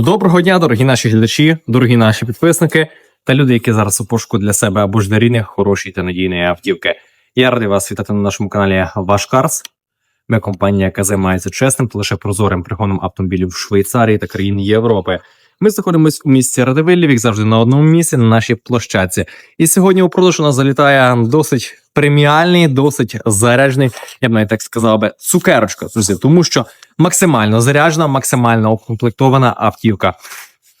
Доброго дня, дорогі наші глядачі, дорогі наші підписники та люди, які зараз у пошуку для себе або ж рідних хорошої та надійної автівки. Я радий вас вітати на нашому каналі Ваш Карс. Ми компанія, яка займається чесним та лише прозорим пригоном автомобілів в Швейцарії та країн Європи. Ми знаходимося у місті Радивилів, як завжди на одному місці на нашій площадці. І сьогодні у продаж у нас залітає досить преміальний, досить заряджений, я б навіть так сказав би, цукерочка, друзі, тому що максимально заряджена, максимально укомплектована автівка.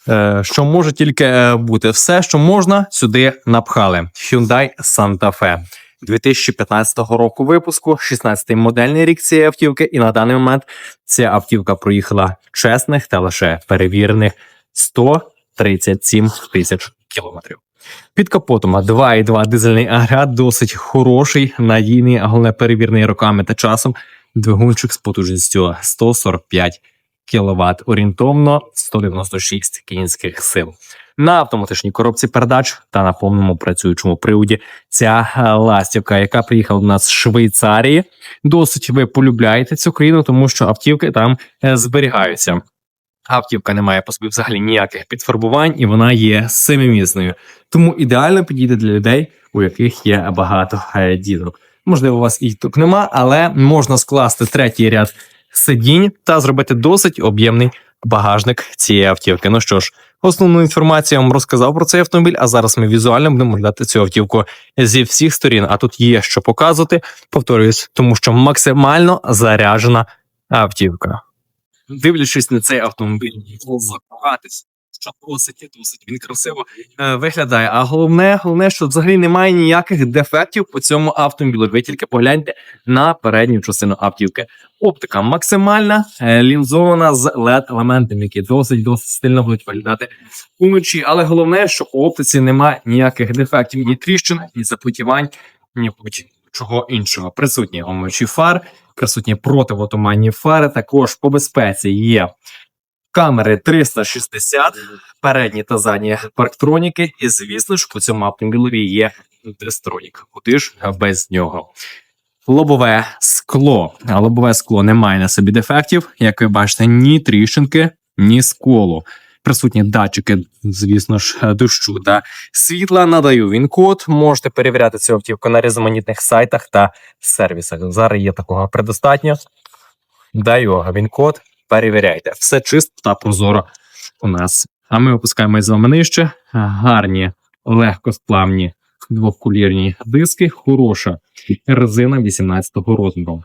Е, Що може тільки е, бути, все, що можна, сюди напхали. Hyundai Santa Fe. 2015 року випуску, 16-й модельний рік цієї автівки, і на даний момент ця автівка проїхала чесних та лише перевірених 137 тисяч кілометрів. Під капотом 2,2 дизельний агрегат, досить хороший, надійний, а головне перевірений роками та часом. Двигунчик з потужністю 145 кВт, орієнтовно 196 кінських сил. На автоматичній коробці передач та на повному працюючому приводі ця е, ластівка, яка приїхала до нас з Швейцарії. Досить ви полюбляєте цю країну, тому що автівки там е, зберігаються. Автівка не має по собі взагалі ніяких підфарбувань, і вона є семимісною. Тому ідеально підійде для людей, у яких є багато діток. Можливо, у вас і тут нема, але можна скласти третій ряд сидінь та зробити досить об'ємний багажник цієї автівки. Ну що ж, основну інформацію я вам розказав про цей автомобіль, а зараз ми візуально будемо глядати цю автівку зі всіх сторін. А тут є що показувати. Повторююсь, тому що максимально заряджена автівка. Дивлячись на цей автомобіль, закохатись. Що досить досить він красиво е, виглядає. А головне, головне, що взагалі немає ніяких дефектів по цьому автомобілю. Ви тільки погляньте на передню частину автівки. Оптика максимальна, е, лінзована з led елементами, які досить досить стильно будуть виглядати уночі. Але головне, що по оптиці немає ніяких дефектів, ні тріщин, ні запотівань, ні чого іншого. Присутні омочі фар, присутні противотуманні фари. Також по безпеці є камери 360, передні та задні парктроніки. І звісно ж, по цьому автомобілі є дестронік. Куди ж без нього? Лобове скло. Лобове скло не має на собі дефектів. Як ви бачите, ні тріщинки, ні сколу. Присутні датчики, звісно ж, дощу та світла. Надаю він код. Можете перевіряти цю автівку на різноманітних сайтах та сервісах. Зараз є такого предостатньо. Даю він код. Перевіряйте. Все чисто та прозоро у нас. А ми опускаємось з вами нижче. Гарні, легкосплавні двохкулірні диски, хороша резина 18-го розміру.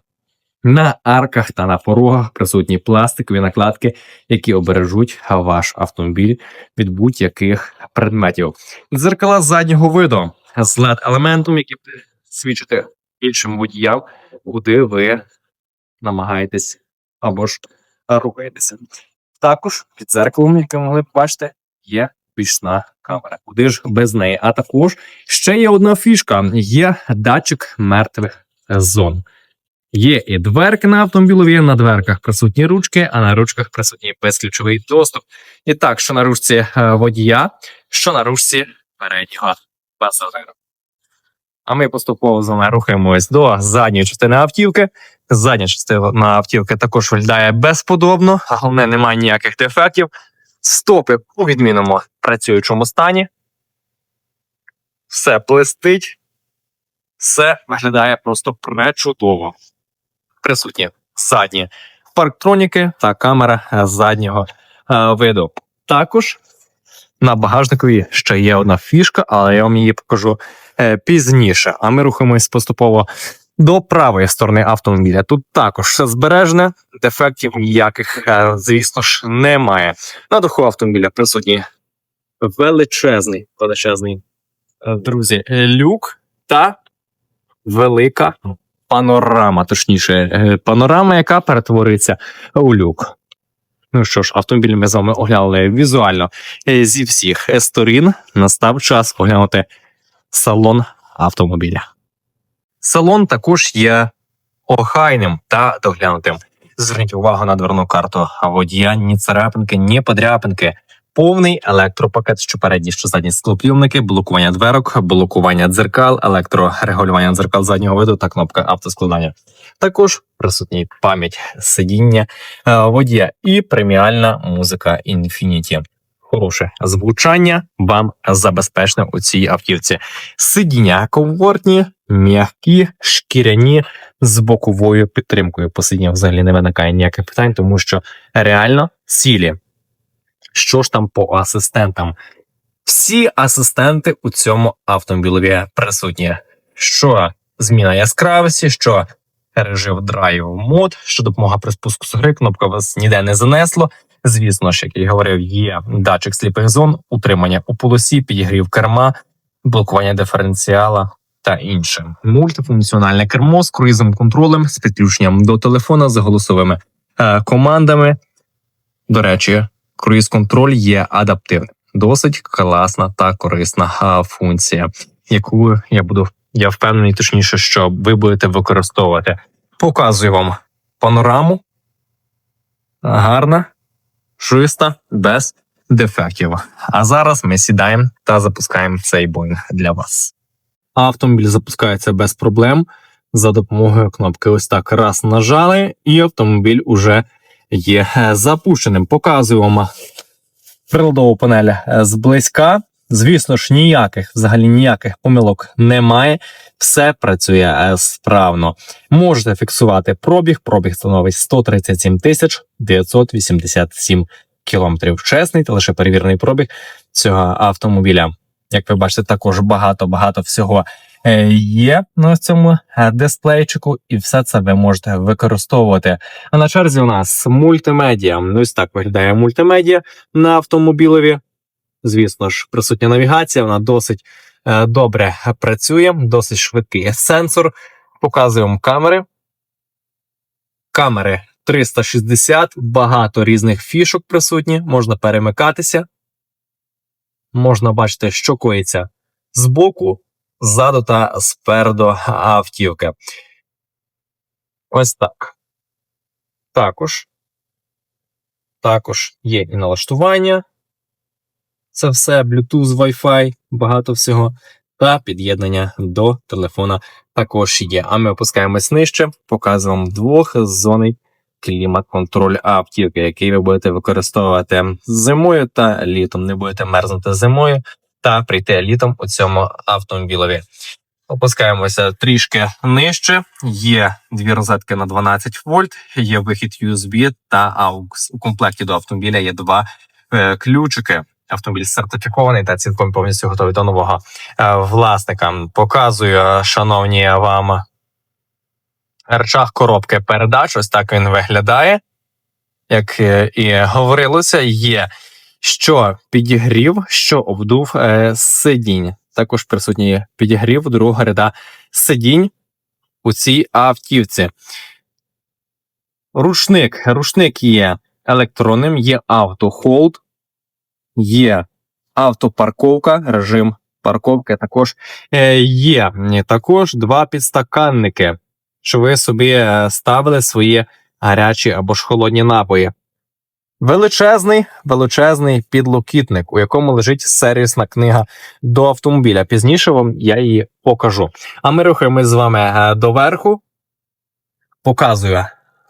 На арках та на порогах присутні пластикові накладки, які обережуть ваш автомобіль від будь-яких предметів. Дзеркала заднього виду з led елементом, які свідчити іншим водіям, куди ви намагаєтесь або ж рухаєтеся. Також під дзеркалом, яке ви могли б бачити, є пічна камера. Куди ж без неї? А також ще є одна фішка: є датчик мертвих зон. Є і дверки на автомобілові, на дверках присутні ручки, а на ручках присутній безключовий доступ. І так, що на ручці е, водія, що на ручці переднього пасажира. А ми поступово з вами рухаємось до задньої частини автівки. Задня частина автівки також виглядає безподобно, а головне, немає ніяких дефектів. Стопи у відмінному працюючому стані. Все плестить. Все виглядає просто пречудово. Присутні задні парктроніки та камера заднього е, виду. Також на багажникові ще є одна фішка, але я вам її покажу е, пізніше. А ми рухаємось поступово до правої сторони автомобіля. Тут також все збережне, дефектів ніяких, е, звісно ж, немає. На даху автомобіля присутній величезний, величезний, друзі, люк та велика панорама, точніше, е, панорама, яка перетвориться у люк. Ну що ж, автомобіль ми з вами оглянули візуально е, зі всіх е, сторін. Настав час оглянути салон автомобіля. Салон також є охайним та доглянутим. Зверніть увагу на дверну карту водія, ні царапинки, ні подряпинки повний електропакет, що передні, що задні склопідйомники, блокування дверок, блокування дзеркал, електрорегулювання дзеркал заднього виду та кнопка автоскладання. Також присутній пам'ять сидіння е, водія і преміальна музика Infinity. Хороше звучання вам забезпечено у цій автівці. Сидіння комфортні, м'які, шкіряні з боковою підтримкою. По сидіннях взагалі не виникає ніяких питань, тому що реально цілі. Що ж там по асистентам? Всі асистенти у цьому автомобілі присутні. Що зміна яскравості, що режим драйв мод, що допомога при спуску з гри, кнопка вас ніде не занесло. Звісно ж, як я говорив, є датчик сліпих зон, утримання у полосі, підігрів керма, блокування диференціала та інше. Мультифункціональне кермо з круїзом контролем, з підключенням до телефона з голосовими е, командами. До речі, круїз контроль є адаптивним. Досить класна та корисна функція, яку я буду, я впевнений, точніше, що ви будете використовувати. Показую вам панораму. Гарна, чиста, без дефектів. А зараз ми сідаємо та запускаємо цей боїнг для вас. Автомобіль запускається без проблем за допомогою кнопки. Ось так раз нажали, і автомобіль уже є е, запущеним. Показую вам приладову панель е, зблизька. Звісно ж, ніяких взагалі ніяких помилок немає. Все працює е, справно. Можете фіксувати пробіг. Пробіг становить 137 тисяч 987 кілометрів. Чесний та лише перевірений пробіг цього автомобіля. Як ви бачите, також багато-багато всього є на цьому е, дисплейчику, і все це ви можете використовувати. А на черзі у нас мультимедіа. Ну, Ось так виглядає мультимедіа на автомобілеві. Звісно ж, присутня навігація, вона досить е, добре працює, досить швидкий сенсор. Показуємо камери. Камери 360, багато різних фішок присутні, можна перемикатися. Можна бачити, що коїться збоку, ззаду та спереду автівки. Ось так. Також. Також є і налаштування. Це все Bluetooth, Wi-Fi, багато всього. Та під'єднання до телефона також є. А ми опускаємось нижче, показуємо двохзонний клімат-контроль автівки, який ви будете використовувати зимою та літом. Не будете мерзнути зимою та прийти літом у цьому автомобілеві. Опускаємося трішки нижче. Є дві розетки на 12 вольт, є вихід USB та AUX. У комплекті до автомобіля є два е, ключики. Автомобіль сертифікований та цілком повністю готовий до нового е, власника. Показую, шановні вам речах коробки передач. Ось так він виглядає. Як е, і говорилося, є що підігрів, що обдув е, сидінь. Також присутній підігрів другого ряда сидінь у цій автівці. Рушник. Рушник є електронним, є автохолд, є автопарковка, режим парковки. Також е, є також два підстаканники що ви собі е, ставили свої гарячі або ж холодні напої. Величезний, величезний підлокітник, у якому лежить сервісна книга до автомобіля. Пізніше вам я її покажу. А ми рухаємось з вами е, доверху. Показую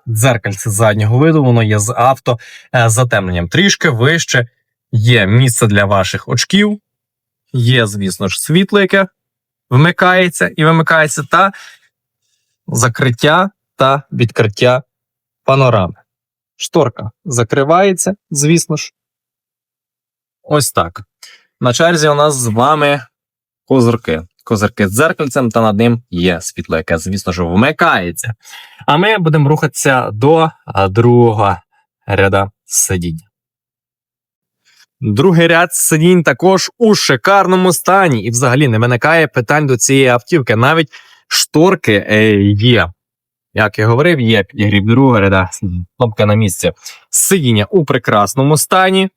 дзеркальце заднього виду, воно є з авто е, затемненням. Трішки вище є місце для ваших очків, є, звісно ж, світло, яке вмикається і вимикається, та закриття та відкриття панорами. Шторка закривається, звісно ж. Ось так. На черзі у нас з вами козирки. Козирки з дзеркальцем, та над ним є світло, яке, звісно ж, вмикається. А ми будемо рухатися до другого ряда сидіння. Другий ряд сидінь також у шикарному стані, і взагалі не виникає питань до цієї автівки. Навіть шторки е, є. Як я говорив, є підігрів другого ряда, кнопка на місці. Сидіння у прекрасному стані.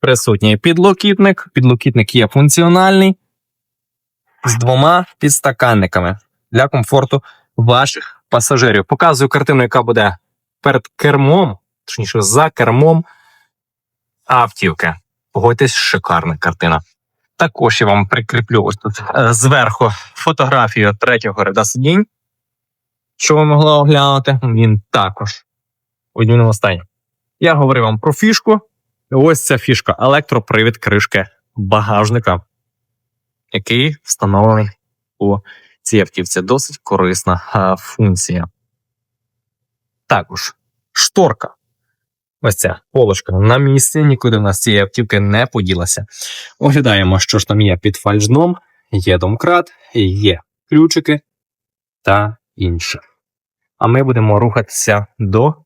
Присутній підлокітник. Підлокітник є функціональний з двома підстаканниками для комфорту ваших пасажирів. Показую картину, яка буде перед кермом, точніше, за кермом автівки. Погодьтесь, шикарна картина. Також я вам прикріплю ось е, зверху фотографію третього ряда сидінь. Що ви могли оглянути? Він також у відмінному стані. Я говорив вам про фішку. Ось ця фішка електропривід кришки багажника, який встановлений у цій автівці. Досить корисна функція. Також шторка. Ось ця полочка на місці, нікуди в нас цієї автівки не поділася. Оглядаємо, що ж там є під фальшдном, є домкрат, є ключики та інше. А ми будемо рухатися до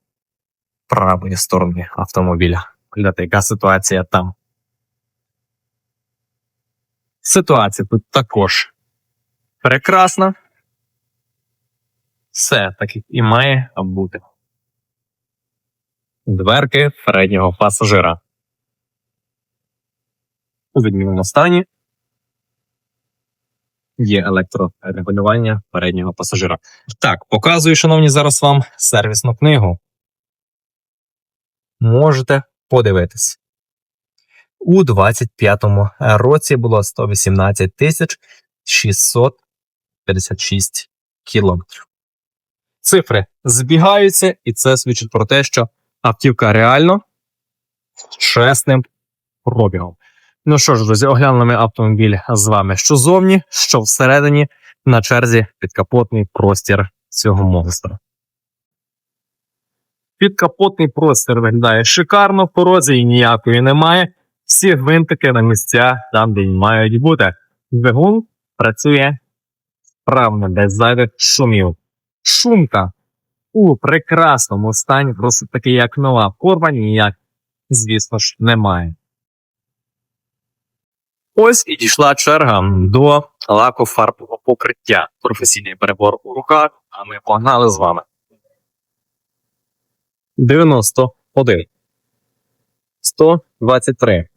правої сторони автомобіля. Глядати, яка ситуація там. Ситуація тут також прекрасна. Все так і має бути. Дверки переднього пасажира. У відмінному стані є електрорегулювання переднього пасажира. Так, показую, шановні, зараз вам сервісну книгу. Можете подивитись. У 25-му році було 118 тисяч 656 кілометрів. Цифри збігаються, і це свідчить про те, що автівка реально з чесним пробігом. Ну що ж, друзі, оглянули автомобіль з вами що зовні, що всередині, на черзі підкапотний простір цього монстра. Підкапотний простір виглядає шикарно, корозії ніякої немає. Всі гвинтики на місця там, де мають бути. Двигун працює справно, без зайвих шумів. Шумка у прекрасному стані, просто таки як нова форма, ніяк, звісно ж, немає. Ось і дійшла черга до лаку фарбового покриття. Професійний перебор у руках, а ми погнали з вами. 91, 123,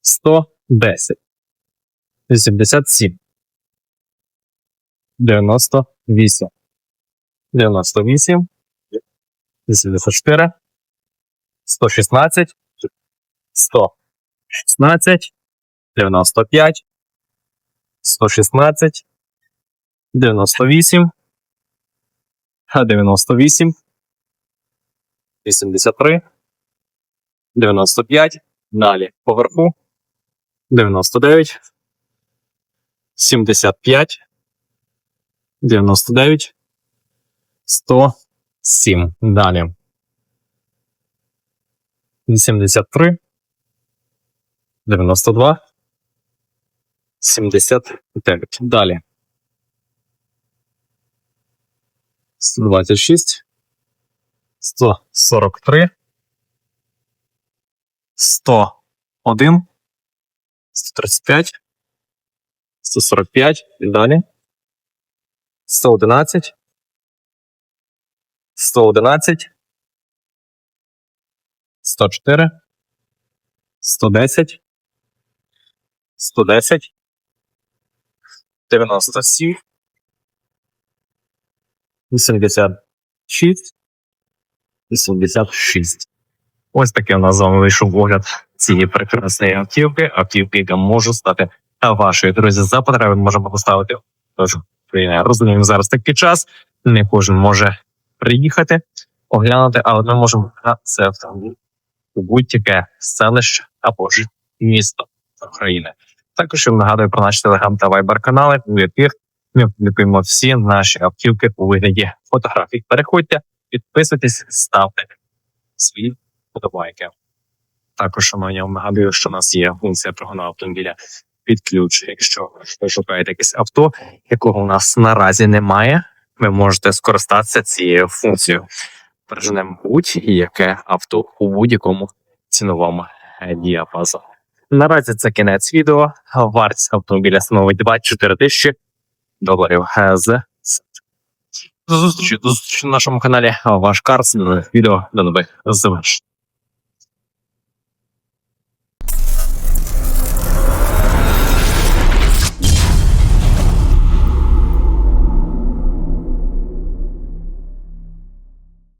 110, 87, 98, 98, 84, 116, 116, 95, 116, 98, 98, 83, 95, далі поверху, 99, 75, 99, 107, далі. 83, 92, 79. Далі. 126, 143, 101, 135, 145 і далі. 111, 111, 104, 110, 110, 97, 86, 86. Ось таке у нас з вами вийшов огляд цієї прекрасної автівки. Автівки, яка може стати вашою. Друзі, за потреби можемо поставити. Тож, розуміємо, зараз такий час. Не кожен може приїхати, оглянути, але ми можемо на це автомобіль у будь-яке селище або ж місто України. Також я нагадую про наші телеграм та вайбер канали, у яких ми публікуємо всі наші автівки у вигляді фотографій. Переходьте, підписуйтесь, ставте свої подобайки. Також я вам нагадую, що у нас є функція прогону автомобіля під ключ. Якщо ви шукаєте якесь авто, якого у нас наразі немає, ви можете скористатися цією функцією. Переженемо будь-яке авто у будь-якому ціновому діапазоні. Наразі це кінець відео. Вартість автомобіля становить 24 тисячі доларів е, з до зустрічі, до зустрічі на нашому каналі. Ваш Карс. Відео до нових завершень.